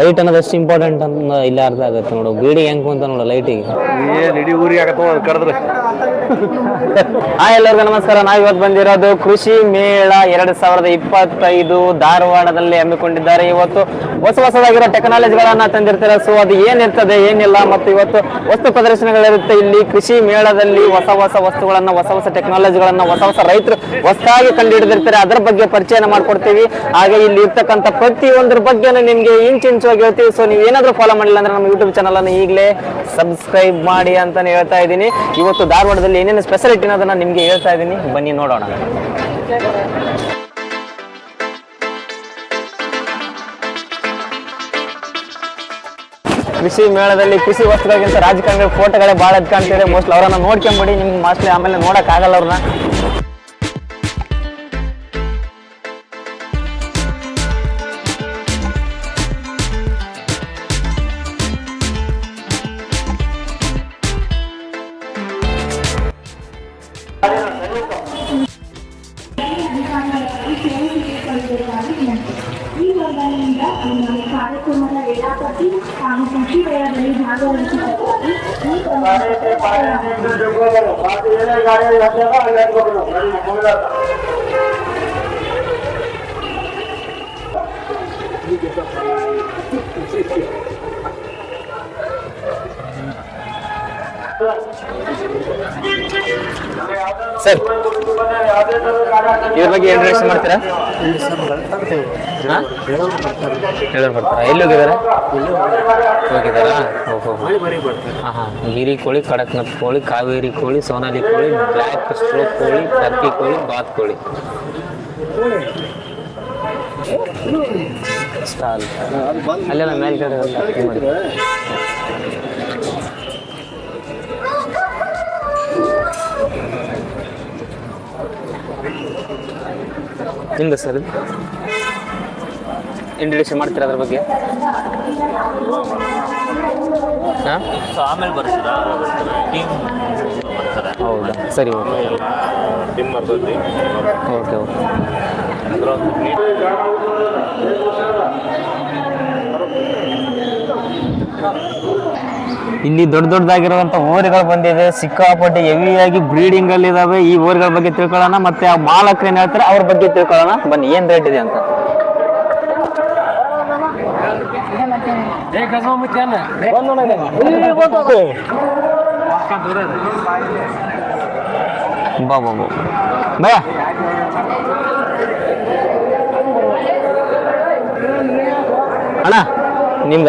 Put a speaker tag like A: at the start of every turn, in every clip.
A: Light ಅನ್ನೋದು ಎಷ್ಟು important ಅಂತ ಇಲ್ಲ ಅರ್ಥ ಆಗುತ್ತೆ ನೋಡು. ಬೀಡಿ ಹೆಂಗ್ ಅಂತ ನೋಡು ಲೈಟಿಗೆ
B: ಏನ್ ಇಡೀ ಊರಿಗೆ ಆಗತ್ತ ಕರೆದ್ರೆ.
A: ಹಾಯ್ ಎಲ್ಲರಿಗೂ ನಮಸ್ಕಾರ. ನಾವು ಇವತ್ತು ಬಂದಿರೋದು ಕೃಷಿ ಮೇಳ ಎರಡ್ ಸಾವಿರದ ಇಪ್ಪತ್ತೈದು ಧಾರವಾಡದಲ್ಲಿ ಹಮ್ಮಿಕೊಂಡಿದ್ದಾರೆ. ಇವತ್ತು ಹೊಸ ಹೊಸದಾಗಿರೋ ಟೆಕ್ನಾಲಜಿಗಳನ್ನ ತಂದಿರ್ತಾರೆ. ಸೊ ಅದು ಏನಿರ್ತದೆ ಏನಿಲ್ಲ ಮತ್ತು ಇವತ್ತು ವಸ್ತು ಪ್ರದರ್ಶನಗಳಿರುತ್ತೆ. ಇಲ್ಲಿ ಕೃಷಿ ಮೇಳದಲ್ಲಿ ಹೊಸ ಹೊಸ ವಸ್ತುಗಳನ್ನ ಹೊಸ ಹೊಸ ಟೆಕ್ನಾಲಜಿಗಳನ್ನ ಹೊಸ ಹೊಸ ರೈತರು ಹೊಸದಾಗಿ ಕಂಡುಹಿಡಿದಿರ್ತಾರೆ ಅದರ ಬಗ್ಗೆ ಪರಿಚಯನ ಮಾಡ್ಕೊಡ್ತೀವಿ. ಹಾಗೆ ಇಲ್ಲಿ ಇರ್ತಕ್ಕಂಥ ಪ್ರತಿಯೊಂದ್ರ ಬಗ್ಗೆನೂ ನಿಮ್ಗೆ ಇಂಚಿಂಚವಾಗಿ ಹೇಳ್ತೀವಿ. ಸೊ ನೀವು ಏನಾದ್ರೂ ಫಾಲೋ ಮಾಡಿಲ್ಲ ಅಂದ್ರೆ ನಮ್ಮ ಯೂಟ್ಯೂಬ್ ಚಾನಲ್ ಅನ್ನು ಈಗಲೇ ಸಬ್ಸ್ಕ್ರೈಬ್ ಮಾಡಿ ಅಂತ ಹೇಳ್ತಾ ಇದ್ದೀನಿ. ಇವತ್ತು ಧಾರವಾಡದಲ್ಲಿ ಏನೇನು ಸ್ಪೆಷಾಲಿಟಿ ಅನ್ನೋದನ್ನ ನಿಮಗೆ ಹೇಳ್ತಾ ಇದ್ದೀನಿ. ಬನ್ನಿ ನೋಡೋಣ. ಕೃಷಿ ಮೇಳದಲ್ಲಿ ಕೃಷಿ ವಸ್ತುಗಳಿಗಿಂತ ರಾಜಕಾರಣಿಗಳ ಫೋಟೋಗಳೇ ಭಾಳ ಎದ್ಕಾಣ್ತಿದೆ ಮೋಸ್ಟ್ಲಿ ಅವರನ್ನ ನೋಡ್ಕೊಂಬಿಡಿ. ನಿಮ್ಗೆ ಮೋಸ್ಟ್ಲಿ ಆಮೇಲೆ ನೋಡಕ್ ಆಗಲ್ಲ ಅವ್ರನ್ನ.
C: ಈ ಮೊದಲಿನಿಂದ ನಮ್ಮ ಕಾರ್ಯಕ್ರಮದ ವೇಳಾಪಟ್ಟಿ ಹಾಗೂ ಕೃಷಿ ಮೇಳದಲ್ಲಿ ಭಾಗವಹಿಸಿದ್ದಾರೆ ಈ
A: ಸರ್, ಇದ್ರ ಬಗ್ಗೆ ಇಂಟ್ರಡಕ್ಷನ್ ಮಾಡ್ತೀರಾ? ಹಾ? ಹೇಳೋರು ಬರ್ತಾರಾ? ಎಲ್ಲಿ ಹೋಗಿದ್ದಾರೆ? ಹೋಗಿದ್ದಾರಾ? ಹಾಂ ಹಾಂ ಗಿರಿ ಕೋಳಿ ಕಡಕ್ನಾಥ್ ಕೋಳಿ, ಕಾವೇರಿ ಕೋಳಿ, ಸೋನಾಲಿ ಕೋಳಿ ಬ್ಲ್ಯಾಕ್ ಸ್ಟ್ರೋಕ್ ಕೋಳಿ, ಟರ್ಕಿ ಕೋಳಿ, ಬಾತ್ ಕೋಳಿ. ಸ್ಟಾಲ್ ಅಲ್ಲೆಲ್ಲ ಮೇಲ್ಗಡೆ ನಿಮ್ದು ಸರ್? ಇಂಟ್ರೊಡ್ಯೂಷನ್ ಮಾಡ್ತೀರಾ ಅದ್ರ ಬಗ್ಗೆ? ಹಾಂ?
D: ಆಮೇಲೆ ಬರ್ತೀರಾ? ಟೀಮ್ ಬರ್ತಾರೆ.
A: ಹೌದಾ? ಸರಿ ಓಕೆ.
D: Team
A: okay okay.
D: ಅದ್ರ
A: ಇಲ್ಲಿ ದೊಡ್ಡ ದೊಡ್ಡದಾಗಿರುವಂತ ಓರಿಗಳು ಬಂದಿದೆ. ಸಿಕ್ಕಾಪಟ್ಟೆ ಹೆವಿಯಾಗಿ ಬ್ರೀಡಿಂಗ್ ಅಲ್ಲಿ ಇದಾವೆ. ಈ ಓರಿಗಳ ಬಗ್ಗೆ ತಿಳ್ಕೊಳ್ಳೋಣ. ಮತ್ತೆ ಆ ಮಾಲಕರು ಏನ್ ಹೇಳ್ತಾರೆ? ಅವ್ರ ಬಗ್ಗೆ ತಿಳ್ಕೊಳ್ಳೋಣ. ಬನ್ನಿ, ಏನ್ ರೇಟ್ ಇದೆ ಅಂತ. ಬಾ ಬಾ. ಬಾ. ಅಣ್ಣ, ನಿಮ್ದ?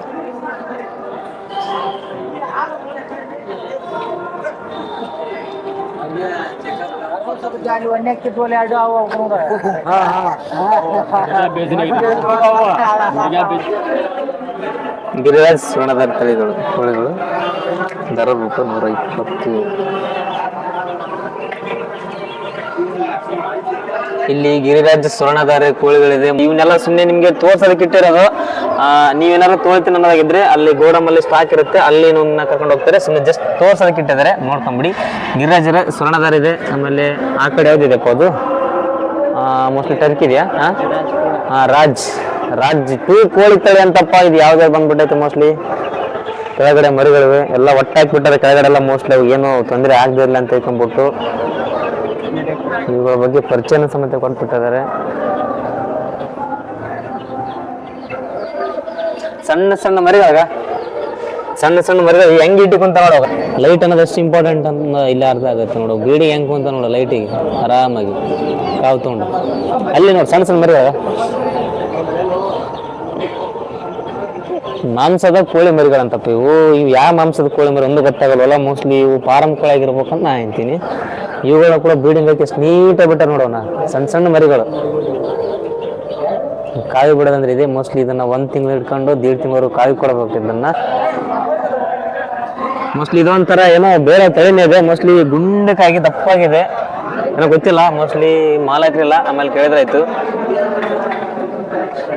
A: ಗಿರಿರಾಜ್ ಸ್ವರ್ಣದಾರ ತಳಿಗಳು ಕೋಳಿಗಳು. ದರ ರೂಪ ನೂರ ಇಪ್ಪತ್ತು. ಇಲ್ಲಿ ಗಿರಿರಾಜ್ ಸ್ವರ್ಣಧಾರೆ ಕೋಳಿಗಳಿದೆ. ಇವನ್ನೆಲ್ಲ ಸುಮ್ಮನೆ ನಿಮಗೆ ತೋರ್ಸೋದಕ್ಕೆ ಇಟ್ಟಿರೋದು. ನೀವೇನಾದ್ರು ತೋಳ್ತೀನಿ ಅನ್ನೋದಾಗಿದ್ರೆ ಅಲ್ಲಿ ಗೋಡಮಲ್ಲಿ ಸ್ಟಾಕ್ ಇರುತ್ತೆ. ಅಲ್ಲಿ ನಿಮ್ಮನ್ನ ಕರ್ಕೊಂಡು ಹೋಗ್ತಾರೆ. ಸುಮ್ಮನೆ ಜಸ್ಟ್ ತೋರ್ಸೋದಕ್ಕೆ ಇಟ್ಟಿದ್ದಾರೆ. ನೋಡ್ಕೊಂಬಿಡಿ. ಗಿರಿರಾಜರ ಸ್ವರ್ಣಧಾರ ಇದೆ. ಆಮೇಲೆ ಆ ಕಡೆ ಯಾವ್ದಿದೆ ಅದು? ಮೋಸ್ಟ್ಲಿ ಟರ್ಕಿ ಇದೆಯಾ? ಹಾಂ ರಾಜ್. ರಾಜ್ ಟೂ ಕೋಳಿ ತಳಿ ಅಂತಪ್ಪ. ಇದು ಯಾವ್ದು ಬಂದ್ಬಿಟ್ಟೈತೆ ಮೋಸ್ಟ್ಲಿ ಕೆಳಗಡೆ ಮರಿಗಳಿವೆ. ಎಲ್ಲ ಒಟ್ಟಾಕ್ಬಿಟ್ಟಾರೆ. ಕೆಳಗಡೆ ಎಲ್ಲ ಮೋಸ್ಟ್ಲಿ ಅವು ಏನು ತೊಂದರೆ ಆಗದೇ ಇಲ್ಲ ಅಂತ ತಿಳ್ಕೊಂಬಿಟ್ಟು ಇವುಗಳ ಬಗ್ಗೆ ಪರಿಚಯನ ಸಮೇತ ಕೊಟ್ಬಿಟ್ಟಿದ್ದಾರೆ. ಸಣ್ಣ ಸಣ್ಣ ಮರಿಗಳಾಗ? ಸಣ್ಣ ಸಣ್ಣ ಮರಿಗಳು ಹೆಂಗ್ ಇಟ್ಟುಕೊಂತ ನೋಡೋ ಲೈಟ್ ಅನ್ನೋದು ಅಷ್ಟು ಇಂಪಾರ್ಟೆಂಟ್ ಅಂತ ಇಲ್ಲ ಅರ್ಥ ಆಗುತ್ತೆ ನೋಡು. ಬೀಡಿ ಹೆಂಗ್ ಕುಂತ ನೋಡು ಲೈಟಿಗೆ ಆರಾಮಾಗಿ. ಕಾವು ತಗೊಂಡು. ಅಲ್ಲಿ ನೋಡಿ ಸಣ್ಣ ಸಣ್ಣ ಮರಿಗಳಾಗ. ಮಾಂಸದ ಕೋಳಿ ಮರಿಗಳಂತಪ್ಪ ಇವು. ಇವು ಯಾವ ಮಾಂಸದ ಕೋಳಿ ಮರಿ ಒಂದು ಗೊತ್ತಾಗಲ್ವಲ್ಲ. ಮೋಸ್ಟ್ಲಿ ಇವು ಫಾರಂ ಕೋಳಿ ಆಗಿರ್ಬೇಕಂತ ನಾ ಅಂತೀನಿ ಇವುಗಳ ಕೂಡ ಬ್ರೀಡಿಂಗ್ ಐತಿ ಎಷ್ಟು ನೀಟಾಗಿ ಬಿಟ್ಟ ನೋಡೋಣ ಸಣ್ಣ ಸಣ್ಣ ಮರಿಗಳು. ಕಾಯಿ ಬಿಡೋದಂದ್ರೆ ಇದೆ ಮೋಸ್ಟ್ಲಿ ಇದನ್ನ ಒಂದ್ ತಿಂಗಳು ಇಟ್ಕೊಂಡು ದೀಡ್ ತಿಂಗಳು ಕಾಯಿ ಕೊಡಬೇಕು ಇದನ್ನ. ಮೋಸ್ಟ್ಲಿ ಇದೊಂಥರ ಏನೋ ಬೇರೆ ತಳಿನೇ ಇದೆ. ಮೋಸ್ಟ್ಲಿ ಗುಂಡಕ್ಕಾಗಿ ದಪ್ಪಾಗಿದೆ. ಏನೋ ಗೊತ್ತಿಲ್ಲ. ಮೋಸ್ಟ್ಲಿ ಮಾಲಾಕ್ರಿಲ್ಲ. ಆಮೇಲೆ ಕೇಳಿದ್ರಾಯ್ತು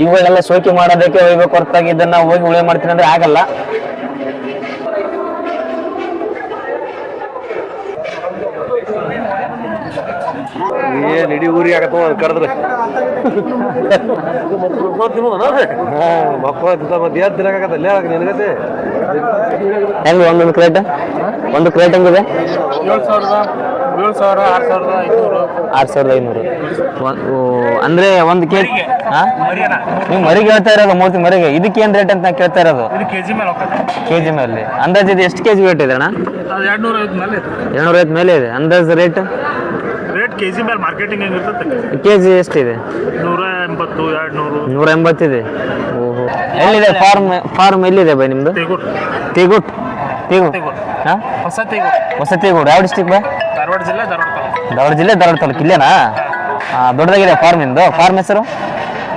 A: ಇವುಗಳೆಲ್ಲ ಸೋಕಿ ಮಾಡೋದಕ್ಕೆ ಹೋಗ್ಬೇಕು ಹೊರತಾಗಿ ಇದನ್ನ ಹೋಗಿ ಉಳಿ ಮಾಡ್ತೀನಿ ಅಂದ್ರೆ ಆಗಲ್ಲ.
B: ಏನ್ ಇಡೀ ಊರಿ ಆಗತ್ತ ಅದು ಕರೆದ್ರೆ? ಮಕ್ಕಳು ತಿಂತ ಮತ್ತೆ ಅಲ್ಲೇ ಆಗ ನಿನಗತ್ತೆ
A: ಹೆಂಗ್ ಒಂದೊಂದು ಕ್ರೇಟ್ ಒಂದು ಕ್ರೇಟ್ ಹೆಂಗಿದೆ?
E: ಏಳು ಸಾವಿರದ ಏಳು ಸಾವಿರ ಆರು ಸಾವಿರದ ಐನೂರು.
A: ಆರ್ ಸಾವಿರದ ಐನೂರು. ಅಂದ್ರೆ ಒಂದು ಕೆ ನೀವು ಮರಿಗೆ ಹೇಳ್ತಾ ಇರೋದು ಮೂರ್ತಿ ಮರಿಗೆ. ಇದಕ್ಕೆ ಏನ್ ರೇಟ್ ಅಂತ ನಾ ಕೇಳ್ತಾ ಇರೋದು?
E: ಇದು ಕೆ ಜಿ ಮೇಲೆ.
A: ಅಂದಾಜು ಇದು ಎಷ್ಟು ಕೆ ಜಿ ವೇಟ್ ಇದೆ ಅಣ್ಣ?
E: ಐದು ಮೇಲೆ
A: ಎರಡ್ನೂರ ಐವತ್ತು ಮೇಲೆ ಇದೆ. ಅಂದಾಜು ರೇಟ್
E: ಕೆ ಜಿ ಮೇಲೆ ಮಾರ್ಕೆಟಿಂಗ್ ಹೆಂಗಿರ್ತದೆ?
A: ಕೆ ಜಿ ಎಷ್ಟಿದೆ?
E: ನೂರ ಎಂಬತ್ತು ಎರಡು ನೂರು
A: ನೂರ ಎಂಬತ್ತಿದೆ. ಓಹೋ. ಎಲ್ಲಿದೆ ಫಾರ್ಮ್ ಫಾರ್ಮ್ ಎಲ್ಲಿದೆ ಬೈ ನಿಮ್ದು?
E: ತೆಗೂರು.
A: ತೇಗುಟ್ ತೇಗು
E: ತೇಗೂರು.
A: ಹಾ?
E: ಹೊಸ ತೆಗೂರು.
A: ಹೊಸ ತೇಗೂರು. ಯಾವ ಡಿಸ್ಟಿಕ್ ಬೈ?
E: ಧಾರವಾಡ ಜಿಲ್ಲೆ ಧಾರವಾಡ ತಾಲೂಕು.
A: ಧಾರವಾಡ ಜಿಲ್ಲೆ ಧಾರವಾಡ ತಾಲೂಕು. ಇಲ್ಲೇನಾ? ಹಾ. ದೊಡ್ಡದಾಗಿದೆ ಫಾರ್ಮ್ ಇಂದು ಫಾರ್ಮ್ ಹೆಸರು?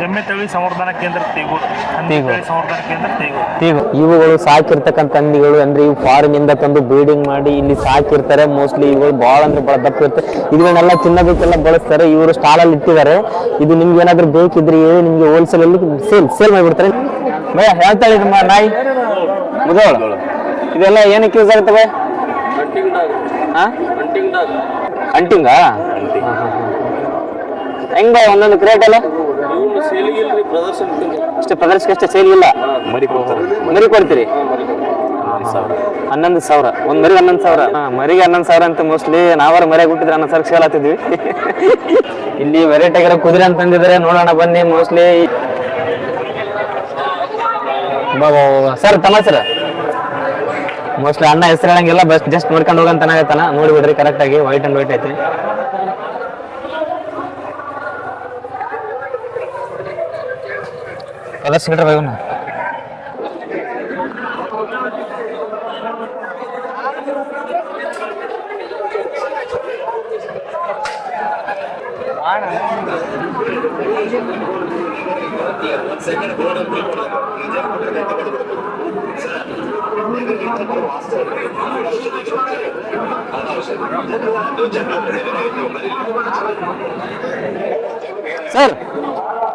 E: ಎಮ್ಮೆ ತಳಿ ಸಂವರ್ಧನಾ ಕೇಂದ್ರ ತೆಗೂರು ಹಂದಿ
A: ತೇಗೂರು.
E: ತಳಿ ಸಂವರ್ಧನಾ ಕೇಂದ್ರ ತೆಗೂರು
A: ಇವುಗಳು ಸಾಕಿರ್ತಕ್ಕಂಥ ಹಂದಿಗಳು ಅಂದ್ರೆ ಇವು ಫಾರಿನ್ ಇಂದ ತಂದು ಬ್ರೀಡಿಂಗ್ ಮಾಡಿ ಇಲ್ಲಿ ಸಾಕಿರ್ತಾರೆ. ಮೋಸ್ಟ್ಲಿ ಇವುಗಳು ಬಹಳ ಅಂದ್ರೆ ಬಹಳ ದಪ್ಪ ಇರುತ್ತೆ. ಇವುಗಳನ್ನೆಲ್ಲ ತಿನ್ನೋದಕ್ಕೆಲ್ಲ ಬಳಸ್ತಾರೆ. ಇವರು ಸ್ಟಾಲ್ ಅಲ್ಲಿ ಇಟ್ಟಿದ್ದಾರೆ. ಇದು ನಿಮ್ಗೆ ಏನಾದ್ರು ಬೇಕಿದ್ರೆ ಹೇಳಿ ನಿಮ್ಗೆ ಹೋಲ್ಸೇಲ್ ಅಲ್ಲಿ ಸೇಲ್ ಸೇಲ್ ಮಾಡಿಬಿಡ್ತಾರೆ ಭಯ ಹೇಳ್ತಾಳೆ ಇದು ಮಾ- ನಾಯಿ. ಮುದೋಳು ಇದೆಲ್ಲ ಏನಕ್ಕೆ ಯೂಸ್ ಆಗ್ತವೆ ಅಂಟಿಂಗಾ ಹೆಂಗ್ ಒಂದೊಂದು ಕ್ರೇಟ್ ಎಲ್ಲ? ಅಷ್ಟೇ ಪ್ರದರ್ಶನಕ್ಕೆ ಅಷ್ಟೇ ಸೇಲ್ ಇಲ್ಲ
B: ಮರಿ ಕೊಡ್ತಾರೆ?
A: ಮರಿ ಕೊಡ್ತೀರಿ. ಹನ್ನೊಂದು ಸಾವಿರ. ಒಂದ್ ಮರಿಗೆ ಹನ್ನೊಂದು ಸಾವಿರ. ಹಾ ಮರಿಗೆ ಹನ್ನೊಂದು ಸಾವಿರ ಅಂತ ಮೋಸ್ಟ್ಲಿ ನಾವಾರ ಮರ್ಯಾಗ ಹುಟ್ಟಿದ್ರೆ ಹನ್ನೊಂದು ಸಾವಿರ ಆತಿದ್ವಿ ಇಲ್ಲಿ ವೆರೈಟಿ ಆಗಿರೋ ಕುದುರೆ ಅಂತ ಅಂದಿದ್ರೆ ನೋಡೋಣ ಬನ್ನಿ ಮೋಸ್ಟ್ಲಿ ಸರ್ ತಮ್ಮ ಸರ್ ಮೋಸ್ಟ್ಲಿ ಅಣ್ಣ ಹೆಸರು ಹೇಳಂಗಿಲ್ಲ. ಬಸ್ ಜಸ್ಟ್ ನೋಡ್ಕೊಂಡು ಹೋಗಂತ ನೋಡ್ಬಿಡ್ರಿ ಕರೆಕ್ಟ್ ಆಗಿ. ವೈಟ್ ಅಂಡ್ ವೈಟ್ ಐತಿ. ಪ್ರದರ್ಶನ ಬೈ ಇವ್ನ. ಸರ್